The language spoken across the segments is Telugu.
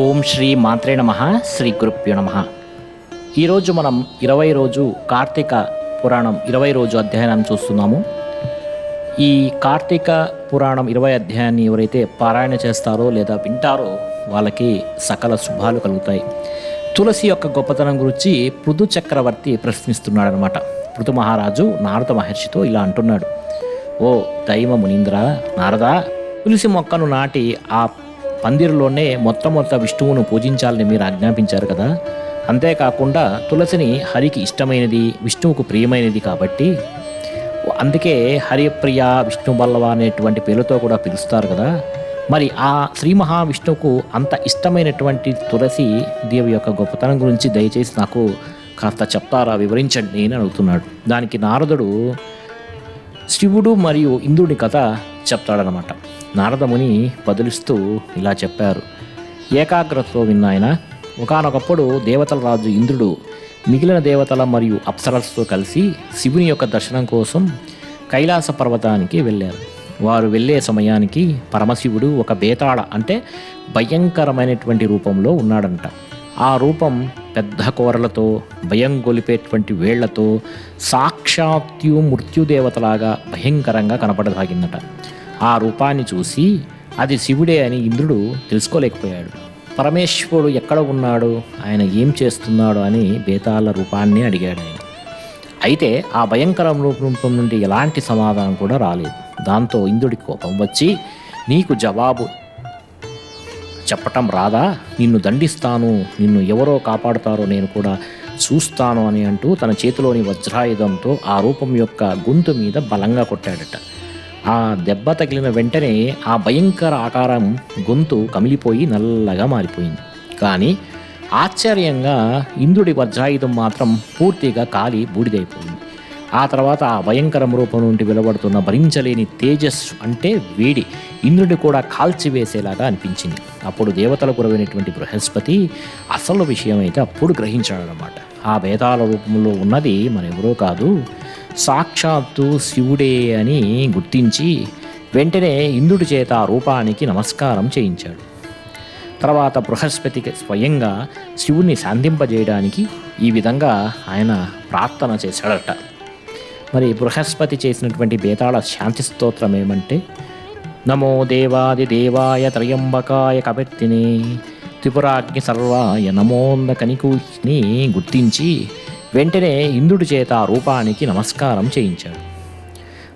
ఓం శ్రీ మాత్రే నమ శ్రీ గురుప్యు నమ. ఈరోజు మనం ఇరవై రోజు కార్తీక పురాణం ఇరవై రోజు అధ్యయనం చూస్తున్నాము. ఈ కార్తీక పురాణం ఇరవై అధ్యాయాన్ని ఎవరైతే పారాయణ చేస్తారో లేదా వింటారో వాళ్ళకి సకల శుభాలు కలుగుతాయి. తులసి యొక్క గొప్పతనం గురించి పృథు చక్రవర్తి ప్రశ్నిస్తున్నాడనమాట పృథు మహారాజు నారద మహర్షితో ఇలా అంటున్నాడు. ఓ దైవ మునీంద్ర నారదా తులసి మొక్కను నాటి ఆ పందిరిలోనే మొట్టమొదట విష్ణువును పూజించాలని మీరు ఆజ్ఞాపించారు కదా? అంతేకాకుండా తులసిని హరికి ఇష్టమైనది విష్ణువుకు ప్రియమైనది కాబట్టి. అందుకే హరిప్రియ విష్ణు బల్లవ అనేటువంటి పేరుతో కూడా పిలుస్తారు కదా? మరి ఆ శ్రీ మహావిష్ణువుకు అంత ఇష్టమైనటువంటి తులసి దేవి యొక్క గొప్పతనం గురించి దయచేసి నాకు కాస్త చెప్తారా? వివరించండి అని అడుగుతున్నాడు. దానికి నారదుడు శివుడు మరియు ఇంద్రుడి కథ చెప్తాడనమాట నారదముని బదులిస్తూ ఇలా చెప్పారు. ఏకాగ్రతతో విన్నాయన ఒకానొకప్పుడు దేవతల రాజు ఇంద్రుడు మిగిలిన దేవతల మరియు అప్సరస్తో కలిసి శివుని యొక్క దర్శనం కోసం కైలాస పర్వతానికి వెళ్ళారు. వారు వెళ్ళే సమయానికి పరమశివుడు ఒక బేతాళ అంటే భయంకరమైనటువంటి రూపంలో ఉన్నాడంట. ఆ రూపం పెద్ద కోరలతో భయం గొలిపేటువంటి వేళ్ళతో సాక్షాత్యు మృత్యుదేవతలాగా భయంకరంగా కనపడసాగిందట. ఆ రూపాన్ని చూసి అది శివుడే అని ఇంద్రుడు తెలుసుకోలేకపోయాడు. పరమేశ్వరుడు ఎక్కడ ఉన్నాడు? ఆయన ఏం చేస్తున్నాడు? అని బేతాళ రూపాన్ని అడిగాడు ఆయన. అయితే ఆ భయంకర రూపం నుండి ఎలాంటి సమాధానం కూడా రాలేదు. దాంతో ఇంద్రుడి కోపం వచ్చి నీకు జవాబు చెప్పటం రాదా? నిన్ను దండిస్తాను. నిన్ను ఎవరో కాపాడుతారో నేను కూడా చూస్తాను అని అంటూ తన చేతిలోని వజ్రాయుధంతో ఆ రూపం యొక్క గొంతు మీద బలంగా కొట్టాడట. ఆ దెబ్బ తగిలిన వెంటనే ఆ భయంకర ఆకారం గొంతు కమిలిపోయి నల్లగా మారిపోయింది. కానీ ఆశ్చర్యంగా ఇంద్రుడి వజ్రాయుధం మాత్రం పూర్తిగా కాలి బూడిదైపోయింది. ఆ తర్వాత ఆ భయంకర రూపం నుండి వెలువడుతున్న భరించలేని తేజస్సు అంటే వేడి ఇంద్రుడిని కూడా కాల్చివేసేలాగా అనిపించింది. అప్పుడు దేవతల గురవైనటువంటి బృహస్పతి అసలు విషయం అయితే అప్పుడు గ్రహించాడనమాట ఆ భేదాల రూపంలో ఉన్నది మరెవరో కాదు సాక్షాత్తు శివుడే అని గుర్తించి వెంటనే ఇంద్రుడి చేత రూపానికి నమస్కారం చేయించాడు. తర్వాత బృహస్పతికి స్వయంగా శివుణ్ణి శాంతింపజేయడానికి ఈ విధంగా ఆయన ప్రార్థన చేశాడట. మరి బృహస్పతి చేసినటువంటి బేతాళ శాంతి స్తోత్రం ఏమంటే నమో దేవాది దేవాయ త్రయంబకాయ కపెత్తిని త్రిపురాగ్ని సర్వాయ నమోంద కనికూని గుర్తించి వెంటనే ఇంద్రుడి చేత ఆ రూపానికి నమస్కారం చేయించాడు.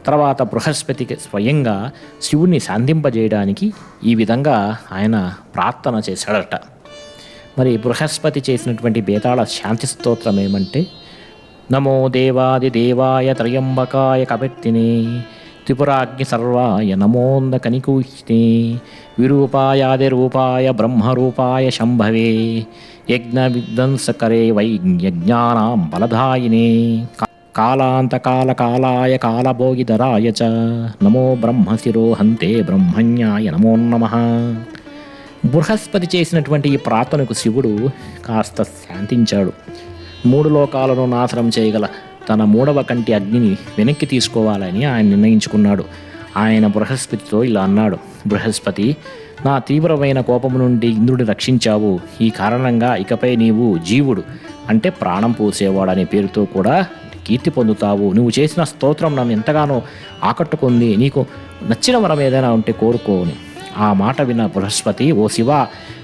తర్వాత బృహస్పతికి స్వయంగా శివుణ్ణి శాంతింపజేయడానికి ఈ విధంగా ఆయన ప్రార్థన చేశాడట. మరి బృహస్పతి చేసినటువంటి బేతాళ శాంతి స్తోత్రం ఏమంటే నమో దేవాది దేవాయ త్రయంబకాయ కపెత్తిని త్రిపురాగ్ని సర్వాయ నమోంద కనికూష్ని విరూపాయాది రూపాయ బ్రహ్మరూపాయ శంభవే యజ్ఞ విధ్వంసకరే వై యజ్ఞానాం బలధాయినే. కాలాంతకాల కాలాయ కాలభోగిధరాయ చ. నమో బ్రహ్మశిరోహంతే బ్రహ్మణ్యాయ నమో నమః. బృహస్పతి చేసినటువంటి ఈ ప్రార్థనకు శివుడు కాస్త శాంతించాడు. మూడు లోకాలను నాశనం చేయగల తన మూడవ కంటి అగ్నిని వెనక్కి తీసుకోవాలని ఆయన నిర్ణయించుకున్నాడు. ఆయన బృహస్పతితో ఇలా అన్నాడు. బృహస్పతి నా తీవ్రమైన కోపము నుండి ఇంద్రుడిని రక్షించావు. ఈ కారణంగా ఇకపై నీవు జీవుడు అంటే ప్రాణం పోసేవాడు అనే పేరుతో కూడా కీర్తి పొందుతావు. నువ్వు చేసిన స్తోత్రం నన్ను ఎంతగానో ఆకట్టుకుంది. నీకు నచ్చిన వరం ఏదైనా ఉంటే కోరుకోని ఆ మాట విన్న బృహస్పతి ఓ శివ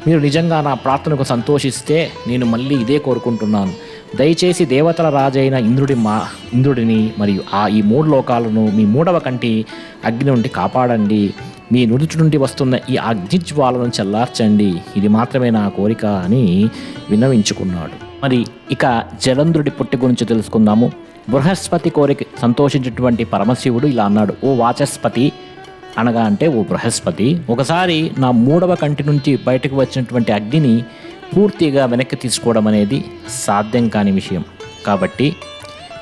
మీరు నిజంగా నా ప్రార్థనకు సంతోషిస్తే నేను మళ్ళీ ఇదే కోరుకుంటున్నాను. దయచేసి దేవతల రాజైన ఇంద్రుడి మా ఇంద్రుడిని మరియు ఆ ఈ మూడు లోకాలను మీ మూడవ కంటి అగ్ని నుండి కాపాడండి. మీ నుదుటి నుండి వస్తున్న ఈ అగ్నిజ్వాలను చల్లార్చండి. ఇది మాత్రమే నా కోరిక అని విన్నవించుకున్నాడు. మరి ఇక జలంధ్రుడి పుట్టి గురించి తెలుసుకుందాము. బృహస్పతి కోరిక సంతోషించినటువంటి పరమశివుడు ఇలా అన్నాడు. ఓ వాచస్పతి అనగా అంటే ఓ బృహస్పతి ఒకసారి నా మూడవ కంటి నుంచి బయటకు వచ్చినటువంటి అగ్నిని పూర్తిగా వెనక్కి తీసుకోవడం అనేది సాధ్యం కాని విషయం. కాబట్టి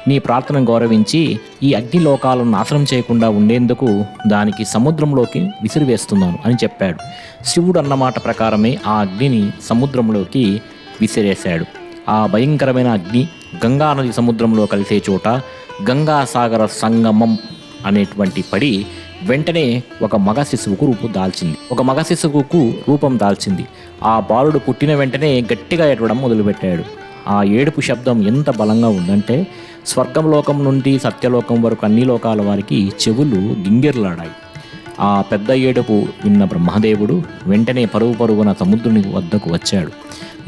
నీ ప్రార్థనను గౌరవించి ఈ అగ్ని లోకాలను నాశనం చేయకుండా ఉండేందుకు దానికి సముద్రంలోకి విసిరివేస్తున్నాను అని చెప్పాడు. శివుడు అన్నమాట ప్రకారమే ఆ అగ్నిని సముద్రంలోకి విసిరేశాడు. ఆ భయంకరమైన అగ్ని గంగా నది సముద్రంలో కలిసే చోట గంగాసాగర సంగమం అనేటువంటి పడి వెంటనే ఒక మగ శిశువుకు రూపం దాల్చింది. ఒక మగ శిశువుకు రూపం దాల్చింది. ఆ బాలుడు పుట్టిన వెంటనే గట్టిగా ఏడవడం మొదలుపెట్టాడు. ఆ ఏడుపు శబ్దం ఎంత బలంగా ఉందంటే స్వర్గంలోకం నుండి సత్యలోకం వరకు అన్ని లోకాల వారికి చెవులు గింగిర్లాడాయి. ఆ పెద్ద ఏడుపు విన్న బ్రహ్మదేవుడు వెంటనే పరుగు పరుగున సముద్రుని వద్దకు వచ్చాడు.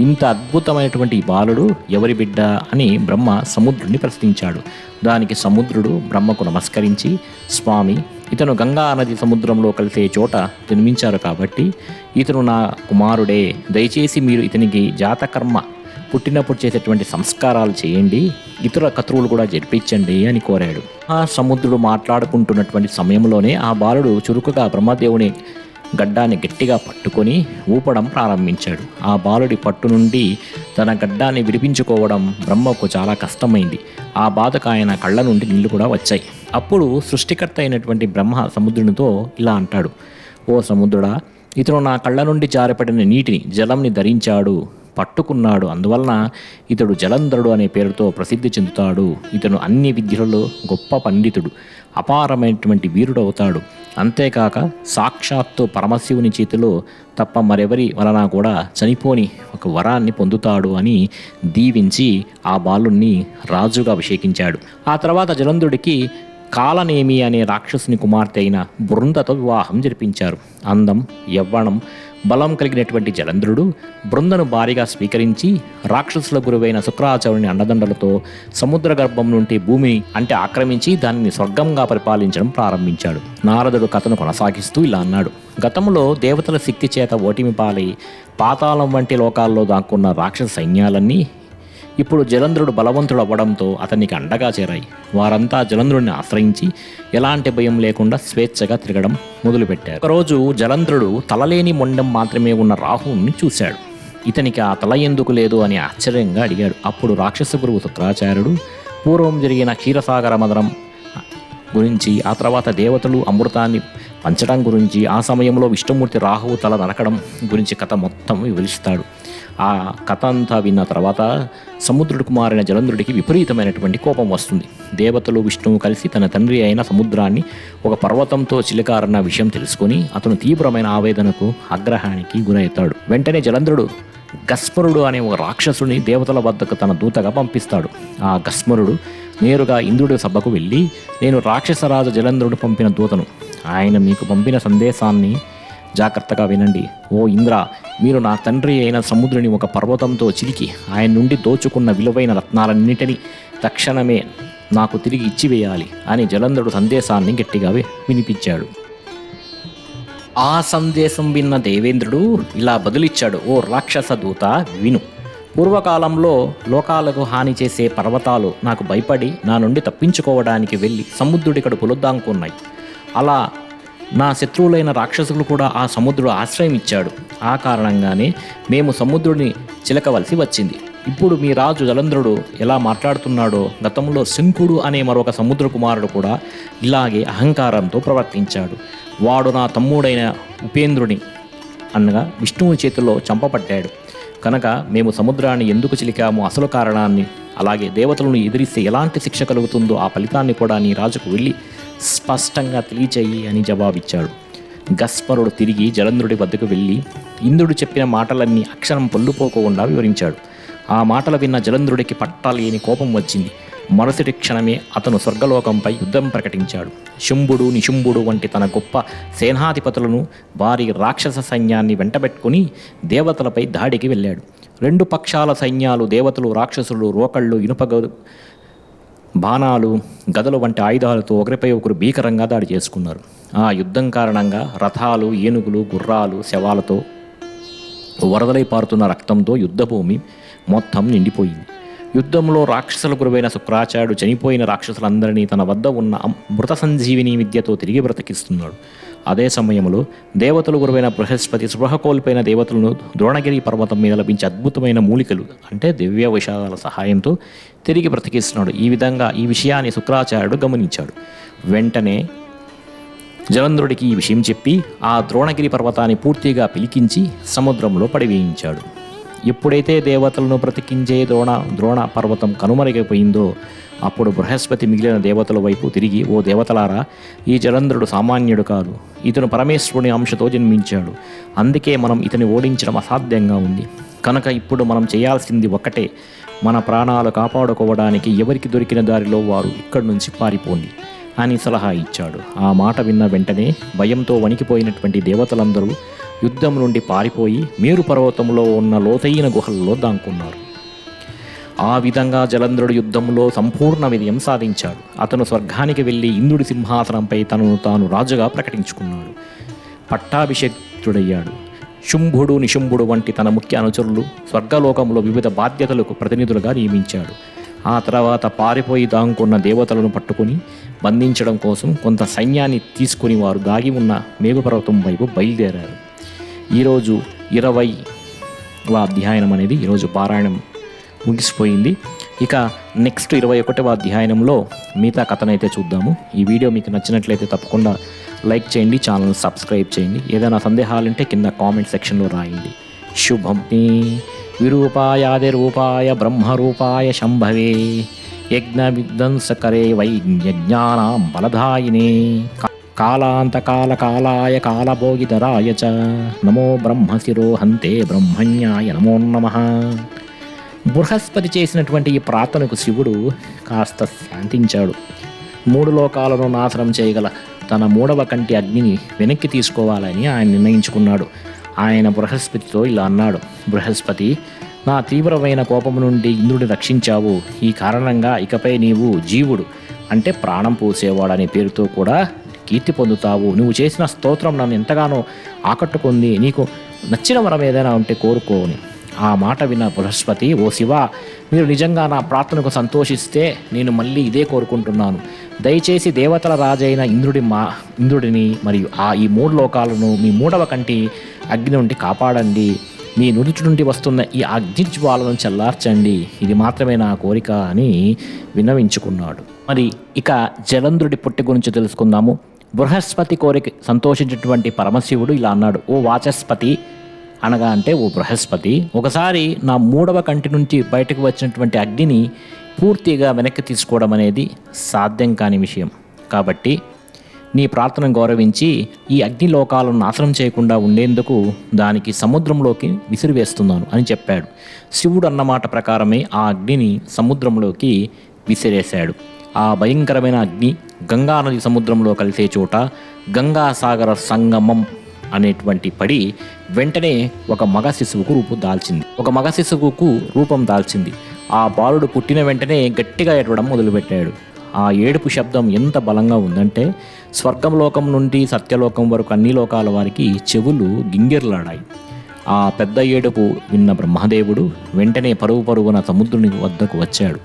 ఇంత అద్భుతమైనటువంటి బాలుడు ఎవరి బిడ్డ అని బ్రహ్మ సముద్రుడిని ప్రశ్నించాడు. దానికి సముద్రుడు బ్రహ్మకు నమస్కరించి స్వామి ఇతను గంగా నది సముద్రంలో కలిసే చోట జన్మించారు కాబట్టి ఇతను నా కుమారుడే. దయచేసి మీరు ఇతనికి జాతకర్మ పుట్టినప్పుడు చేసేటువంటి సంస్కారాలు చేయండి. ఇతర కతువులు కూడా జరిపించండి అని కోరాడు. ఆ సముద్రుడు మాట్లాడుకుంటున్నటువంటి సమయంలోనే ఆ బాలుడు చురుకుగా బ్రహ్మదేవుని గడ్డాన్ని గట్టిగా పట్టుకొని ఊపడం ప్రారంభించాడు. ఆ బాలుడి పట్టు నుండి తన గడ్డాన్ని విడిపించుకోవడం బ్రహ్మకు చాలా కష్టమైంది. ఆ బాధకు ఆయన కళ్ళ నుండి నీళ్ళు కూడా వచ్చాయి. అప్పుడు సృష్టికర్త అయినటువంటి బ్రహ్మ సముద్రునితో ఇలా అంటాడు. ఓ సముద్రుడా ఇతను నా కళ్ళ నుండి జారిపడిన నీటిని జలంని ధరించాడు. పట్టుకున్నాడు. అందువలన ఇతడు జలంధరుడు అనే పేరుతో ప్రసిద్ధి చెందుతాడు. ఇతను అన్ని విద్యలలో గొప్ప పండితుడు అపారమైనటువంటి వీరుడు అవుతాడు అంతేకాక సాక్షాత్తు పరమశివుని చేతిలో తప్ప మరెవరి వలన కూడా చనిపోని ఒక వరాన్ని పొందుతాడు అని దీవించి ఆ బాలుణ్ణి రాజుగా అభిషేకించాడు. ఆ తర్వాత జలంధుడికి కాలనేమి అనే రాక్షసుని కుమార్తె అయిన బృందతో వివాహం జరిపించారు. అందం యవ్వనం బలం కలిగినటువంటి జలంధ్రుడు బృందను భారీగా స్వీకరించి రాక్షసుల గురువైన శుక్రాచార్యుని అండదండలతో సముద్ర గర్భం నుండి భూమిని అంటే ఆక్రమించి దానిని స్వర్గంగా పరిపాలించడం ప్రారంభించాడు. నారదుడు కథను కొనసాగిస్తూ ఇలా అన్నాడు. గతంలో దేవతల శక్తి చేత ఓటిమి పాలై పాతాళం వంటి లోకాల్లో దాక్కున్న రాక్షస సైన్యాలన్నీ ఇప్పుడు జలంధ్రుడు బలవంతుడు అవ్వడంతో అతనికి అండగా చేరాయి. వారంతా జలంధ్రుడిని ఆశ్రయించి ఎలాంటి భయం లేకుండా స్వేచ్ఛగా తిరగడం మొదలుపెట్టారు. ఒకరోజు జలంధ్రుడు తలలేని మొండం మాత్రమే ఉన్న రాహువుని చూశాడు. ఇతనికి ఆ తల ఎందుకు లేదు అని ఆశ్చర్యంగా అడిగాడు. అప్పుడు రాక్షస గురువు శుక్రాచార్యుడు పూర్వం జరిగిన క్షీరసాగర మదనం గురించి ఆ తర్వాత దేవతలు అమృతాన్ని పంచడం గురించి ఆ సమయంలో విష్ణుమూర్తి రాహువు తల నరకడం గురించి కథ మొత్తం వివరిస్తాడు. ఆ కథ అంతా విన్న తర్వాత సముద్రుడికి మారిన జలంధ్రుడికి విపరీతమైనటువంటి కోపం వస్తుంది. దేవతలు విష్ణువు కలిసి తన తండ్రి అయిన సముద్రాన్ని ఒక పర్వతంతో చిలకారన్న విషయం తెలుసుకొని అతను తీవ్రమైన ఆవేదనకు ఆగ్రహానికి గురవుతాడు వెంటనే జలంధ్రుడు గస్మరుడు అనే ఒక రాక్షసుని దేవతల వద్దకు తన దూతగా పంపిస్తాడు. ఆ గస్మరుడు నేరుగా ఇంద్రుడి సభకు వెళ్ళి నేను రాక్షసరాజు జలంధ్రుడు పంపిన దూతను. ఆయన మీకు పంపిన సందేశాన్ని జాగ్రత్తగా వినండి. ఓ ఇంద్ర మీరు నా తండ్రి అయిన సముద్రుని ఒక పర్వతంతో చిలికి ఆయన నుండి దోచుకున్న విలువైన రత్నాలన్నిటినీ తక్షణమే నాకు తిరిగి ఇచ్చివేయాలి అని జలంధ్రుడు సందేశాన్ని గట్టిగా వినిపించాడు. ఆ సందేశం విన్న దేవేంద్రుడు ఇలా బదులిచ్చాడు ఓ రాక్షస దూత విను. పూర్వకాలంలో లోకాలకు హాని చేసే పర్వతాలు నాకు భయపడి నా నుండి తప్పించుకోవడానికి వెళ్ళి సముద్రుడి కడుపులో అలా నా శత్రువులైన రాక్షసులు కూడా ఆ సముద్రుడు ఆశ్రయం ఇచ్చాడు ఆ కారణంగానే మేము సముద్రుడిని చిలకవలసి వచ్చింది. ఇప్పుడు మీ రాజు జలంధ్రుడు ఎలా మాట్లాడుతున్నాడో గతంలో శంకుడు అనే మరొక సముద్ర కుమారుడు కూడా ఇలాగే అహంకారంతో ప్రవర్తించాడు. వాడు నా తమ్ముడైన ఉపేంద్రుని అనగా విష్ణువు చేతిలో చంపబడ్డాడు కనుక మేము సముద్రాన్ని ఎందుకు చిలికామో? అసలు కారణాన్ని అలాగే దేవతలను ఎదిరిస్తే ఎలాంటి శిక్ష కలుగుతుందో ఆ ఫలితాన్ని కూడా నీ రాజుకు వెళ్ళి స్పష్టంగా తెలియచేయి అని జవాబిచ్చాడు. గస్పరుడు తిరిగి జలంధ్రుడి వద్దకు వెళ్ళి ఇంద్రుడు చెప్పిన మాటలన్నీ అక్షరం పొల్లుపోకుండా వివరించాడు. ఆ మాటలు విన్న జలంధ్రుడికి పట్టాలేని కోపం వచ్చింది. మరుసటి క్షణమే అతను స్వర్గలోకంపై యుద్ధం ప్రకటించాడు. శుంభుడు నిశుంభుడు వంటి తన గొప్ప సేనాధిపతులను వారి రాక్షస సైన్యాన్ని వెంటబెట్టుకుని దేవతలపై దాడికి వెళ్ళాడు. రెండు పక్షాల సైన్యాలు దేవతలు రాక్షసులు రోకళ్ళు ఇనుప బాణాలు గదలు వంటి ఆయుధాలతో ఒకరిపై ఒకరు భీకరంగా దాడి చేసుకున్నారు. ఆ యుద్ధం కారణంగా రథాలు ఏనుగులు గుర్రాలు శవాలతో వరదలై పారుతున్న రక్తంతో యుద్ధభూమి మొత్తం నిండిపోయింది. యుద్ధంలో రాక్షసుల గురువైన శుక్రాచార్యుడు చనిపోయిన రాక్షసులందరినీ తన వద్ద ఉన్న మృత సంజీవిని విద్యతో తిరిగి బ్రతికిస్తున్నాడు. అదే సమయంలో దేవతలు గురువైన బృహస్పతి స్పృహ కోల్పోయిన దేవతలను ద్రోణగిరి పర్వతం మీద లభించే అద్భుతమైన మూలికలు అంటే దివ్య విషాదాల సహాయంతో తిరిగి బ్రతికిస్తున్నాడు. ఈ విధంగా ఈ విషయాన్ని శుక్రాచార్యుడు గమనించాడు. వెంటనే జలంధ్రుడికి ఈ విషయం చెప్పి ఆ ద్రోణగిరి పర్వతాన్ని పూర్తిగా పిలికించి సముద్రంలో పడివేయించాడు. ఎప్పుడైతే దేవతలను బ్రతికించే ద్రోణ ద్రోణ పర్వతం కనుమరుగైపోయిందో అప్పుడు బృహస్పతి మిగిలిన దేవతల వైపు తిరిగి ఓ దేవతలారా ఈ జలంధ్రుడు సామాన్యుడు కాదు. ఇతను పరమేశ్వరుని అంశతో జన్మించాడు. అందుకే మనం ఇతని ఓడించడం అసాధ్యంగా ఉంది. కనుక ఇప్పుడు మనం చేయాల్సింది ఒకటే మన ప్రాణాలు కాపాడుకోవడానికి ఎవరికి దొరికిన దారిలో వారు ఇక్కడి నుంచి పారిపోండి అని సలహా ఇచ్చాడు. ఆ మాట విన్న వెంటనే భయంతో వణికిపోయినటువంటి దేవతలందరూ యుద్ధం నుండి పారిపోయి మేరు పర్వతంలో ఉన్న లోతైన గుహల్లో దాంకున్నారు ఆ విధంగా జలంధ్రుడు యుద్ధంలో సంపూర్ణ విజయం సాధించాడు. అతను స్వర్గానికి వెళ్ళి ఇంద్రుడి సింహాసనంపై తనను తాను రాజుగా ప్రకటించుకున్నాడు. పట్టాభిషేక్తుడయ్యాడు. శుంభుడు నిశుంభుడు వంటి తన ముఖ్య అనుచరులు స్వర్గలోకంలో వివిధ బాధ్యతలకు ప్రతినిధులుగా నియమించాడు. ఆ తర్వాత పారిపోయి దాంకున్న దేవతలను పట్టుకుని బంధించడం కోసం కొంత సైన్యాన్ని తీసుకుని వారు దాగి ఉన్న మేఘపర్వతం వైపు బయలుదేరారు. ఈరోజు ఇరవై అధ్యాయనం అనేది ఈరోజు పారాయణం ముగిసిపోయింది. ఇక నెక్స్ట్ ఇరవై ఒకటవ అధ్యాయనంలో మిగతా కథనైతే చూద్దాము. ఈ వీడియో మీకు నచ్చినట్లయితే తప్పకుండా లైక్ చేయండి ఛానల్ సబ్స్క్రైబ్ చేయండి. ఏదైనా సందేహాలుంటే కింద కామెంట్ సెక్షన్లో రాయండి. శుభం విరూపాయాది రూపాయ బ్రహ్మరూపాయ శంభవే యజ్ఞ విధ్వంసకరే వై యజ్ఞానాం బలధాయినే కాలాంతకాల కాలాయ కాలభోగిధరాయ చ నమో బ్రహ్మశిరో హంతే బ్రహ్మణ్యాయ నమో నమ బృహస్పతి చేసినటువంటి ఈ ప్రార్థనకు శివుడు కాస్త శాంతించాడు. మూడు లోకాలను నాశనం చేయగల తన మూడవ కంటి అగ్నిని వెనక్కి తీసుకోవాలని ఆయన నిర్ణయించుకున్నాడు. ఆయన బృహస్పతితో ఇలా అన్నాడు బృహస్పతి నా తీవ్రమైన కోపం నుండి ఇంద్రుడిని రక్షించావు. ఈ కారణంగా ఇకపై నీవు జీవుడు అంటే ప్రాణం పోసేవాడనే పేరుతో కూడా కీర్తి పొందుతావు. నువ్వు చేసిన స్తోత్రం నన్ను ఎంతగానో ఆకట్టుకుంది. నీకు నచ్చిన వరం ఏదైనా ఉంటే కోరుకోని ఆ మాట విన్న బృహస్పతి ఓ శివ మీరు నిజంగా నా ప్రార్థనకు సంతోషిస్తే నేను మళ్ళీ ఇదే కోరుకుంటున్నాను. దయచేసి దేవతల రాజైన ఇంద్రుడి మా ఇంద్రుడిని మరియు ఆ ఈ మూడు లోకాలను మీ మూడవ కంటి అగ్ని నుండి కాపాడండి. మీ నుడిచి నుండి వస్తున్న ఈ అగ్ని జ్వాలను చల్లార్చండి. ఇది మాత్రమే నా కోరిక అని విన్నవించుకున్నాడు. మరి ఇక జలంధ్రుడి పుట్టి గురించి తెలుసుకుందాము. బృహస్పతి కోరిక సంతోషించినటువంటి పరమశివుడు ఇలా అన్నాడు. ఓ వాచస్పతి అనగా అంటే ఓ బృహస్పతి ఒకసారి నా మూడవ కంటి నుంచి బయటకు వచ్చినటువంటి అగ్నిని పూర్తిగా వెనక్కి తీసుకోవడం అనేది సాధ్యం కాని విషయం. కాబట్టి నీ ప్రార్థనను గౌరవించి ఈ అగ్ని లోకాలను నాశనం చేయకుండా ఉండేందుకు దానికి సముద్రంలోకి విసిరివేస్తున్నాను అని చెప్పాడు. శివుడు అన్నమాట ప్రకారమే ఆ అగ్నిని సముద్రంలోకి విసిరేశాడు. ఆ భయంకరమైన అగ్ని గంగా నది సముద్రంలో కలిసే చోట గంగాసాగర సంగమం అనేటువంటి పడి వెంటనే ఒక మగ శిశువుకు రూపు దాల్చింది. ఒక మగ శిశువుకు రూపం దాల్చింది. ఆ బాలుడు పుట్టిన వెంటనే గట్టిగా ఏడవడం మొదలుపెట్టాడు. ఆ ఏడుపు శబ్దం ఎంత బలంగా ఉందంటే స్వర్గంలోకం నుండి సత్యలోకం వరకు అన్ని లోకాల వారికి చెవులు గింగిర్లాడాయి. ఆ పెద్ద ఏడుపు విన్న బ్రహ్మదేవుడు వెంటనే పరుగు పరుగున సముద్రుని వద్దకు వచ్చాడు.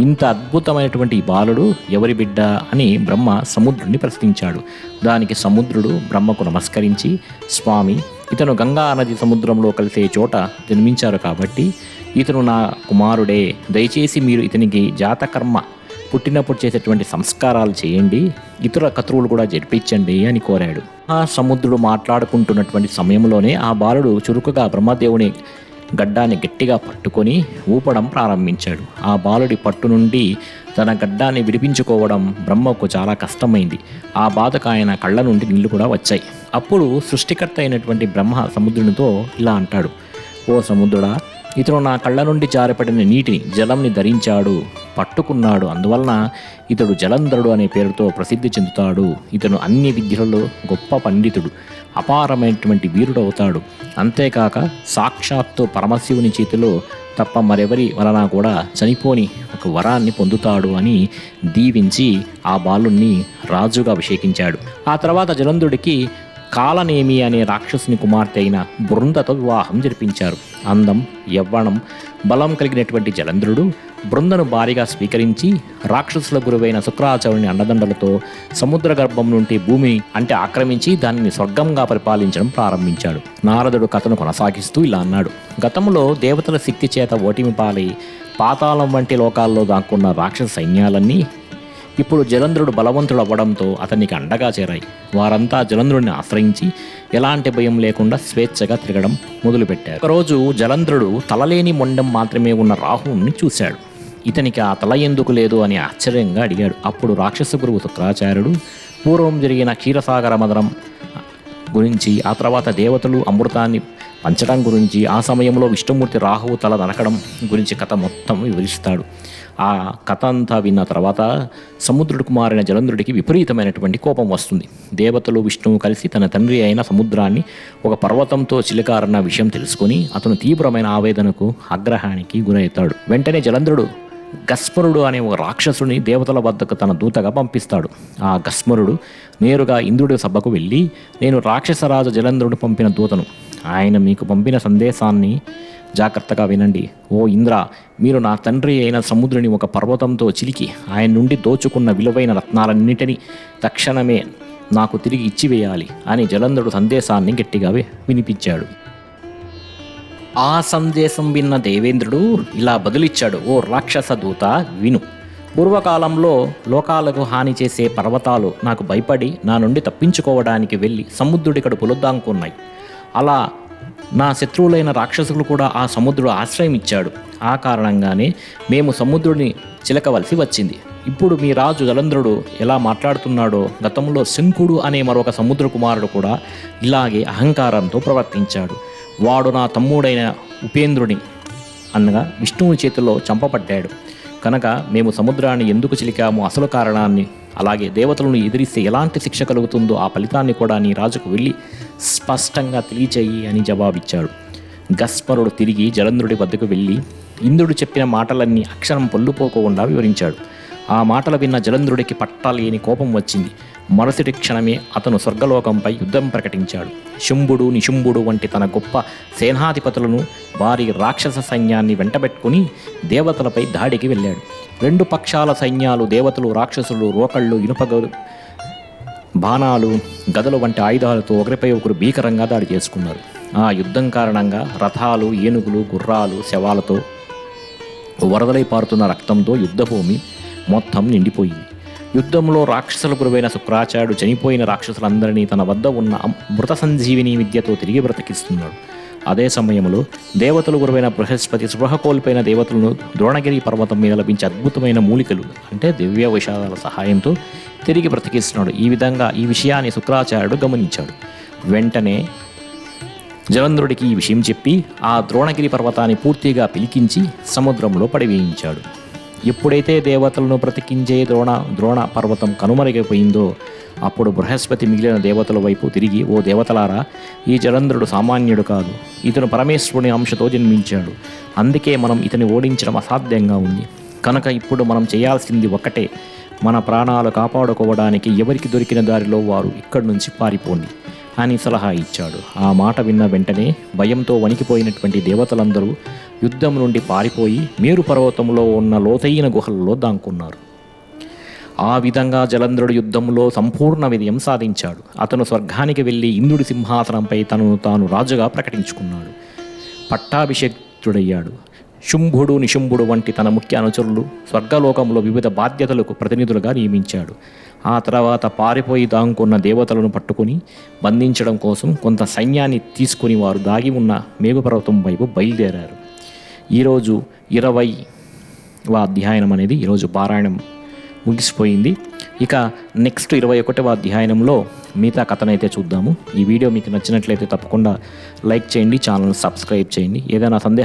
ఇంత అద్భుతమైనటువంటి బాలుడు ఎవరి బిడ్డ అని బ్రహ్మ సముద్రుణ్ణి ప్రశ్నించాడు. దానికి సముద్రుడు బ్రహ్మకు నమస్కరించి స్వామి ఇతను గంగా నది సముద్రంలో కలిసే చోట జన్మించారు కాబట్టి ఇతను నా కుమారుడే. దయచేసి మీరు ఇతనికి జాతకర్మ పుట్టినప్పుడు చేసేటువంటి సంస్కారాలు చేయండి ఇతర కతువులు కూడా జరిపించండి అని కోరాడు. ఆ సముద్రుడు మాట్లాడుకుంటున్నటువంటి సమయంలోనే ఆ బాలుడు చురుకుగా బ్రహ్మదేవుని గడ్డాన్ని గట్టిగా పట్టుకొని ఊపడం ప్రారంభించాడు. ఆ బాలుడి పట్టు నుండి తన గడ్డాన్ని విడిపించుకోవడం బ్రహ్మకు చాలా కష్టమైంది. ఆ బాధకు ఆయన కళ్ళ నుండి నీళ్ళు కూడా వచ్చాయి. అప్పుడు సృష్టికర్త అయినటువంటి బ్రహ్మ సముద్రునితో ఇలా అంటాడు ఓ సముద్రుడా ఇతను నా కళ్ళ నుండి జారిపడిన నీటిని జలంని ధరించాడు పట్టుకున్నాడు. అందువలన ఇతడు జలంధరుడు అనే పేరుతో ప్రసిద్ధి చెందుతాడు. ఇతను అన్ని విద్యలలో గొప్ప పండితుడు. అపారమైనటువంటి వీరుడు అవుతాడు. అంతేకాక సాక్షాత్తు పరమశివుని చేతిలో తప్ప మరెవరి వలన కూడా చనిపోని ఒక వరాన్ని పొందుతాడు అని దీవించి ఆ బాలుణ్ణి రాజుగా అభిషేకించాడు. ఆ తర్వాత జలంధుడికి కాలనేమి అనే రాక్షసుని కుమార్తె అయిన బృందతో వివాహం జరిపించారు. అందం యవ్వనం బలం కలిగినటువంటి జలంధ్రుడు బృందను భారీగా స్వీకరించి రాక్షసుల గురువైన శుక్రాచార్యుని అండదండలతో సముద్ర గర్భం నుండి భూమిని అంటే ఆక్రమించి దానిని స్వర్గంగా పరిపాలించడం ప్రారంభించాడు. నారదుడు కథను కొనసాగిస్తూ ఇలా అన్నాడు. గతంలో దేవతల శక్తి చేత ఓటిమి పాలి పాతాళం వంటి లోకాల్లో దాక్కున్న రాక్షస సైన్యాలన్నీ ఇప్పుడు జలంధ్రుడు బలవంతుడు అవ్వడంతో అతనికి అండగా చేరాయి. వారంతా జలంధ్రుడిని ఆశ్రయించి ఎలాంటి భయం లేకుండా స్వేచ్ఛగా తిరగడం మొదలుపెట్టారు. ఒకరోజు జలంధ్రుడు తలలేని మొండం మాత్రమే ఉన్న రాహువుని చూశాడు. ఇతనికి ఆ తల ఎందుకు లేదు అని ఆశ్చర్యంగా అడిగాడు. అప్పుడు రాక్షస గురువు శుక్రాచార్యుడు పూర్వం జరిగిన క్షీరసాగర మదనం గురించి ఆ తర్వాత దేవతలు అమృతాన్ని పంచడం గురించి ఆ సమయంలో విష్ణుమూర్తి రాహువు తల నరకడం గురించి కథ మొత్తం వివరిస్తాడు. ఆ కథ అంతా విన్న తర్వాత సముద్రుడికి మారిన జలంధ్రుడికి విపరీతమైనటువంటి కోపం వస్తుంది. దేవతలు విష్ణువు కలిసి తన తండ్రి అయిన సముద్రాన్ని ఒక పర్వతంతో చిలకారన్న విషయం తెలుసుకొని అతను తీవ్రమైన ఆవేదనకు ఆగ్రహానికి గురవుతాడు వెంటనే జలంధ్రుడు గస్మరుడు అనే ఒక రాక్షసుని దేవతల వద్దకు తన దూతగా పంపిస్తాడు. ఆ గస్మరుడు నేరుగా ఇంద్రుడి సభకు వెళ్ళి నేను రాక్షసరాజు జలంధ్రుడు పంపిన దూతను. ఆయన మీకు పంపిన సందేశాన్ని జాగ్రత్తగా వినండి. ఓ ఇంద్ర మీరు నా తండ్రి అయిన సముద్రుని ఒక పర్వతంతో చిలికి ఆయన నుండి దోచుకున్న విలువైన రత్నాలన్నిటినీ తక్షణమే నాకు తిరిగి ఇచ్చివేయాలి అని జలంధరుడు సందేశాన్ని గట్టిగా వినిపించాడు. ఆ సందేశం విన్న దేవేంద్రుడు ఇలా బదులిచ్చాడు ఓ రాక్షస దూత విను. పూర్వకాలంలో లోకాలకు హాని చేసే పర్వతాలు నాకు భయపడి నా నుండి తప్పించుకోవడానికి వెళ్ళి సముద్రుడి కడుపులో దాంకున్నాయి. అలా నా శత్రువులైన రాక్షసులు కూడా ఆ సముద్రుడు ఆశ్రయం ఇచ్చాడు. ఆ కారణంగానే మేము సముద్రుడిని చిలకవలసి వచ్చింది. ఇప్పుడు మీ రాజు జలంధ్రుడు ఎలా మాట్లాడుతున్నాడో గతంలో శంకుడు అనే మరొక సముద్ర కుమారుడు కూడా ఇలాగే అహంకారంతో ప్రవర్తించాడు. వాడు నా తమ్ముడైన ఉపేంద్రుని అనగా విష్ణువుని చేతిలో చంపబడ్డాడు. కనుక మేము సముద్రాన్ని ఎందుకు చిలికాము? అసలు కారణాన్ని అలాగే దేవతలను ఎదిరిస్తే ఎలాంటి శిక్ష కలుగుతుందో ఆ ఫలితాన్ని కూడా నీ రాజుకు వెళ్ళి స్పష్టంగా తెలియచేయి అని జవాబిచ్చాడు. గస్పరుడు తిరిగి జలంధ్రుడి వద్దకు వెళ్ళి ఇంద్రుడు చెప్పిన మాటలన్నీ అక్షరం పొల్లుపోకుండా వివరించాడు. ఆ మాటలు విన్న జలంధ్రుడికి పట్టలేని కోపం వచ్చింది. మరుసటి క్షణమే అతను స్వర్గలోకంపై యుద్ధం ప్రకటించాడు. శుంభుడు నిశుంభుడు వంటి తన గొప్ప సేనాధిపతులను వారి రాక్షస సైన్యాన్ని వెంటబెట్టుకుని దేవతలపై దాడికి వెళ్ళాడు. రెండు పక్షాల సైన్యాలు దేవతలు రాక్షసులు రోకళ్ళు ఇనుపగలు బాణాలు గదలు వంటి ఆయుధాలతో ఒకరిపై ఒకరు భీకరంగా దాడి చేసుకున్నారు. ఆ యుద్ధం కారణంగా రథాలు ఏనుగులు గుర్రాలు శవాలతో వరదలై పారుతున్న రక్తంతో యుద్ధభూమి మొత్తం నిండిపోయింది. యుద్ధంలో రాక్షసుల గురువైన శుక్రాచార్యుడు చనిపోయిన రాక్షసులందరినీ తన వద్ద ఉన్న మృత సంజీవిని విద్యతో తిరిగి బ్రతికిస్తున్నాడు. అదే సమయంలో దేవతలు గురువైన బృహస్పతి స్పృహ కోల్పోయిన దేవతలను ద్రోణగిరి పర్వతం మీద లభించే అద్భుతమైన మూలికలు అంటే దివ్య విషాదాల సహాయంతో తిరిగి బ్రతికిస్తున్నాడు. ఈ విధంగా ఈ విషయాన్ని శుక్రాచార్యుడు గమనించాడు. వెంటనే జలంధ్రుడికి ఈ విషయం చెప్పి ఆ ద్రోణగిరి పర్వతాన్ని పూర్తిగా పిలికించి సముద్రంలో పడివేయించాడు. ఎప్పుడైతే దేవతలను బ్రతికించే ద్రోణ ద్రోణ పర్వతం కనుమరుగైపోయిందో అప్పుడు బృహస్పతి మిగిలిన దేవతల వైపు తిరిగి ఓ దేవతలారా ఈ జలంధ్రుడు సామాన్యుడు కాదు. ఇతను పరమేశ్వరుని అంశతో జన్మించాడు. అందుకే మనం ఇతని ఓడించడం అసాధ్యంగా ఉంది. కనుక ఇప్పుడు మనం చేయాల్సింది ఒకటే మన ప్రాణాలు కాపాడుకోవడానికి ఎవరికి దొరికిన దారిలో వారు ఇక్కడి నుంచి పారిపోండి. అని సలహా ఇచ్చాడు. ఆ మాట విన్న వెంటనే భయంతో వణికిపోయినటువంటి దేవతలందరూ యుద్ధం నుండి పారిపోయి మేరు పర్వతంలో ఉన్న లోతైన గుహల్లో దాంకున్నారు ఆ విధంగా జలంధ్రుడు యుద్ధంలో సంపూర్ణ విజయం సాధించాడు. అతను స్వర్గానికి వెళ్ళి ఇంద్రుడి సింహాసనంపై తనను తాను రాజుగా ప్రకటించుకున్నాడు. పట్టాభిషేక్తుడయ్యాడు. శుంభుడు నిశుంభుడు వంటి తన ముఖ్య అనుచరులు స్వర్గలోకంలో వివిధ బాధ్యతలకు ప్రతినిధులుగా నియమించాడు. ఆ తర్వాత పారిపోయి దాంకున్న దేవతలను పట్టుకుని బంధించడం కోసం కొంత సైన్యాన్ని తీసుకుని వారు దాగి ఉన్న మేఘపర్వతం వైపు బయలుదేరారు. ఈరోజు ఇరవై అధ్యాయనం అనేది ఈరోజు పారాయణం ముగిసిపోయింది. ఇక నెక్స్ట్ ఇరవై ఒకటవ అధ్యాయనంలో మిగతా కథనైతే చూద్దాము. ఈ వీడియో మీకు నచ్చినట్లయితే తప్పకుండా లైక్ చేయండి ఛానల్ సబ్స్క్రైబ్ చేయండి. ఏదైనా సందేహం